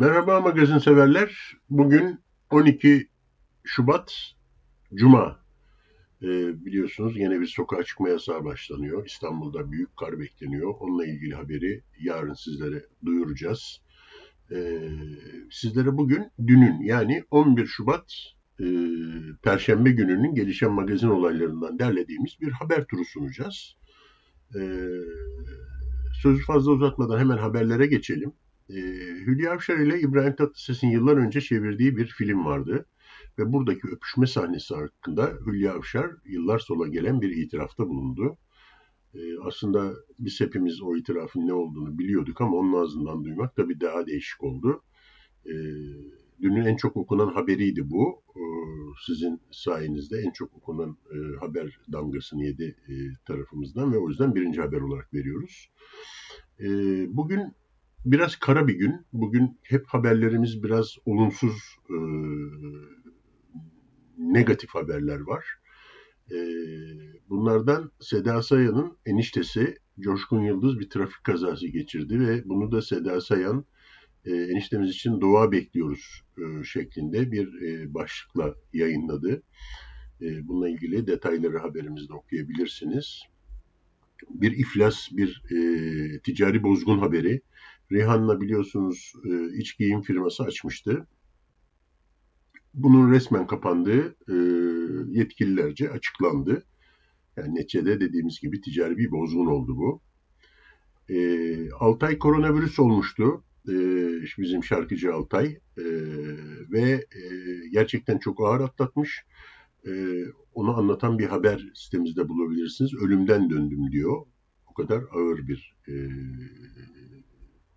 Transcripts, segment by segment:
Merhaba magazin severler. Bugün 12 Şubat Cuma. Ee, biliyorsunuz yine bir sokağa çıkma yasağı başlanıyor. İstanbul'da büyük kar bekleniyor. Onunla ilgili haberi yarın sizlere duyuracağız. Ee, sizlere bugün dünün yani 11 Şubat e, Perşembe gününün gelişen magazin olaylarından derlediğimiz bir haber turu sunacağız. Ee, sözü fazla uzatmadan hemen haberlere geçelim. Ee, Hülya Avşar ile İbrahim Tatlıses'in yıllar önce çevirdiği bir film vardı. Ve buradaki öpüşme sahnesi hakkında Hülya Avşar yıllar sonra gelen bir itirafta bulundu. Ee, aslında biz hepimiz o itirafın ne olduğunu biliyorduk ama onun ağzından duymak tabii daha değişik oldu. Ee, dünün en çok okunan haberiydi bu. Sizin sayenizde en çok okunan e, haber damgasını yedi e, tarafımızdan ve o yüzden birinci haber olarak veriyoruz. Bugün biraz kara bir gün. Bugün hep haberlerimiz biraz olumsuz, e, negatif haberler var. E, bunlardan Seda Sayan'ın eniştesi Coşkun Yıldız bir trafik kazası geçirdi ve bunu da Seda Sayan e, eniştemiz için dua bekliyoruz e, şeklinde bir e, başlıkla yayınladı. E, bununla ilgili detayları haberimizde okuyabilirsiniz. Bir iflas, bir e, ticari bozgun haberi. Rihanna biliyorsunuz e, iç giyim firması açmıştı. Bunun resmen kapandığı e, yetkililerce açıklandı. Yani neticede dediğimiz gibi ticari bir bozgun oldu bu. E, Altay koronavirüs olmuştu. E, bizim şarkıcı Altay. E, ve e, gerçekten çok ağır atlatmış. E, onu anlatan bir haber sitemizde bulabilirsiniz. Ölümden döndüm diyor. O kadar ağır bir e,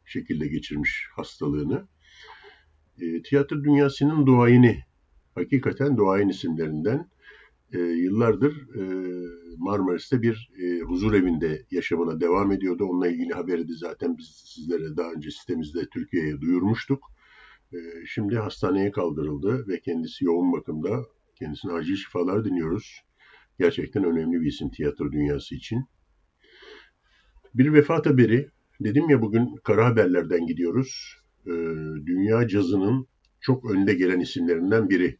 şekilde geçirmiş hastalığını. E, tiyatro dünyasının duayeni, hakikaten duayen isimlerinden e, yıllardır e, Marmaris'te bir e, huzur evinde yaşamına devam ediyordu. Onunla ilgili haberi de zaten biz sizlere daha önce sitemizde Türkiye'ye duyurmuştuk. E, şimdi hastaneye kaldırıldı ve kendisi yoğun bakımda. Kendisine acil şifalar diliyoruz. Gerçekten önemli bir isim tiyatro dünyası için. Bir vefat haberi Dedim ya bugün kara haberlerden gidiyoruz. Ee, dünya cazının çok önde gelen isimlerinden biri.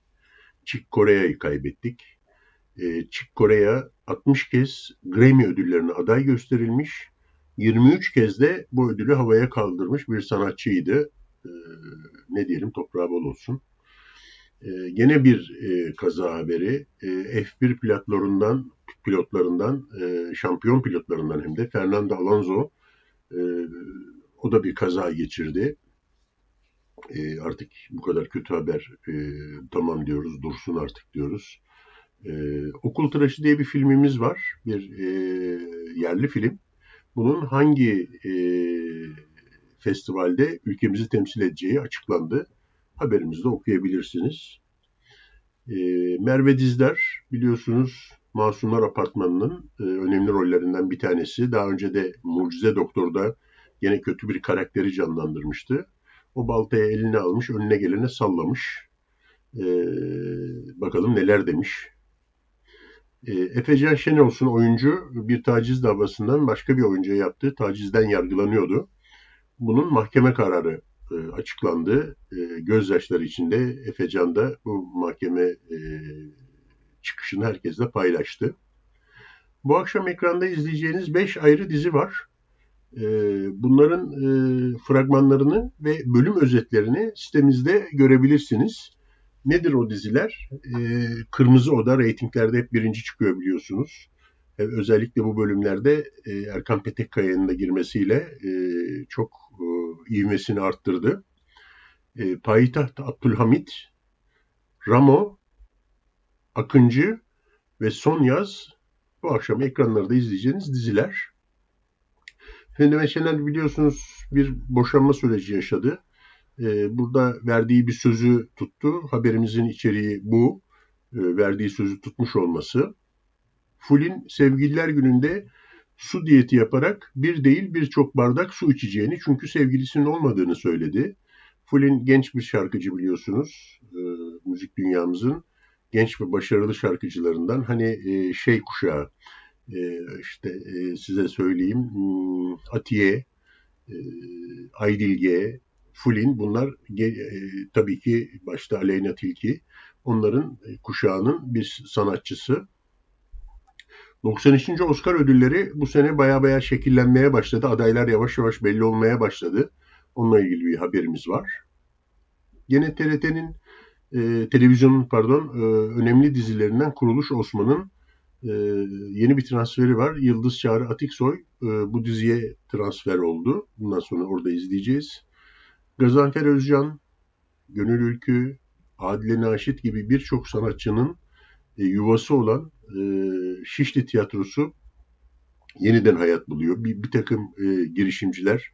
Chick Corea'yı kaybettik. Ee, Chick Corea 60 kez Grammy ödüllerine aday gösterilmiş. 23 kez de bu ödülü havaya kaldırmış bir sanatçıydı. Ee, ne diyelim toprağı bol olsun. Ee, gene bir e, kaza haberi. E, F1 pilotlarından pilotlarından e, şampiyon pilotlarından hem de Fernando Alonso e, o da bir kaza geçirdi. E, artık bu kadar kötü haber e, tamam diyoruz, dursun artık diyoruz. E, Okul Tıraşı diye bir filmimiz var. Bir e, yerli film. Bunun hangi e, festivalde ülkemizi temsil edeceği açıklandı. Haberimizde okuyabilirsiniz. E, Merve Dizler biliyorsunuz Masumlar Apartmanı'nın e, önemli rollerinden bir tanesi. Daha önce de Mucize Doktor'da yine kötü bir karakteri canlandırmıştı. O baltaya eline almış, önüne gelene sallamış. E, bakalım neler demiş. E, Efecan Şenolsun oyuncu bir taciz davasından başka bir oyuncuya yaptığı tacizden yargılanıyordu. Bunun mahkeme kararı e, açıklandı. E, gözyaşları içinde Efecan da bu mahkeme e, çıkışını herkesle paylaştı. Bu akşam ekranda izleyeceğiniz 5 ayrı dizi var. Ee, bunların e, fragmanlarını ve bölüm özetlerini sitemizde görebilirsiniz. Nedir o diziler? Ee, Kırmızı Oda reytinglerde hep birinci çıkıyor biliyorsunuz. Ee, özellikle bu bölümlerde e, Erkan Petekkaya'nın da girmesiyle e, çok ivmesini arttırdı. Payitaht Abdülhamit, Ramo Akıncı ve Son Yaz bu akşam ekranlarda izleyeceğiniz diziler. Fendeme Şener biliyorsunuz bir boşanma süreci yaşadı. Ee, burada verdiği bir sözü tuttu. Haberimizin içeriği bu. Ee, verdiği sözü tutmuş olması. Ful'in sevgililer gününde su diyeti yaparak bir değil birçok bardak su içeceğini çünkü sevgilisinin olmadığını söyledi. Ful'in genç bir şarkıcı biliyorsunuz. E, müzik dünyamızın genç ve başarılı şarkıcılarından hani e, şey kuşağı e, işte e, size söyleyeyim hmm, Atiye, e, Aydilge, Fulin bunlar e, tabii ki başta Aleyna Tilki onların e, kuşağının bir sanatçısı. 93. Oscar ödülleri bu sene baya baya şekillenmeye başladı. Adaylar yavaş yavaş belli olmaya başladı. Onunla ilgili bir haberimiz var. Gene TRT'nin e, televizyonun pardon e, önemli dizilerinden Kuruluş Osman'ın e, yeni bir transferi var. Yıldız Çağrı Atiksoy e, bu diziye transfer oldu. Bundan sonra orada izleyeceğiz. Gazanfer Özcan, Gönül Ülkü, Adile Naşit gibi birçok sanatçının e, yuvası olan e, Şişli Tiyatrosu yeniden hayat buluyor. Bir, bir takım e, girişimciler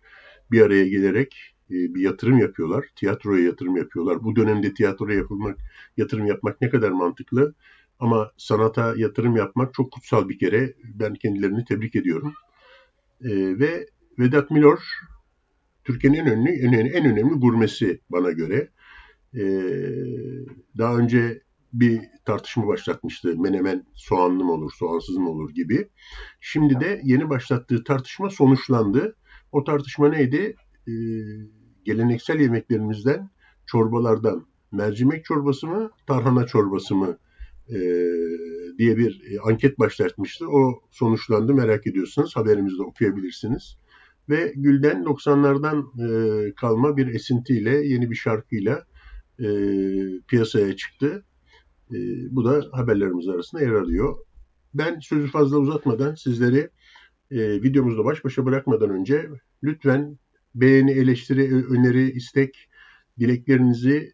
bir araya gelerek bir yatırım yapıyorlar. Tiyatroya yatırım yapıyorlar. Bu dönemde tiyatroya yapılmak, yatırım yapmak ne kadar mantıklı. Ama sanata yatırım yapmak çok kutsal bir kere. Ben kendilerini tebrik ediyorum. E, ve Vedat Milor, Türkiye'nin en önemli, en, en önemli gurmesi bana göre. E, daha önce bir tartışma başlatmıştı. Menemen soğanlı mı olur, soğansız mı olur gibi. Şimdi de yeni başlattığı tartışma sonuçlandı. O tartışma neydi? Ee, geleneksel yemeklerimizden, çorbalardan mercimek çorbası mı, tarhana çorbası mı e, diye bir e, anket başlatmıştı. O sonuçlandı merak ediyorsanız haberimizde okuyabilirsiniz. Ve Gülden 90'lardan e, kalma bir esintiyle, yeni bir şarkıyla e, piyasaya çıktı. E, bu da haberlerimiz arasında yer alıyor. Ben sözü fazla uzatmadan sizleri e, videomuzda baş başa bırakmadan önce lütfen beğeni, eleştiri, öneri, istek, dileklerinizi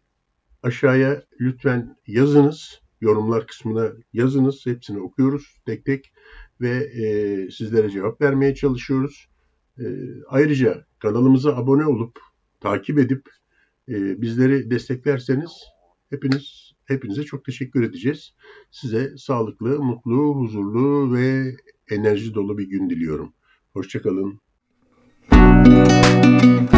aşağıya lütfen yazınız. Yorumlar kısmına yazınız. Hepsini okuyoruz tek tek ve e, sizlere cevap vermeye çalışıyoruz. E, ayrıca kanalımıza abone olup takip edip e, bizleri desteklerseniz hepiniz hepinize çok teşekkür edeceğiz. Size sağlıklı, mutlu, huzurlu ve enerji dolu bir gün diliyorum. Hoşçakalın. Música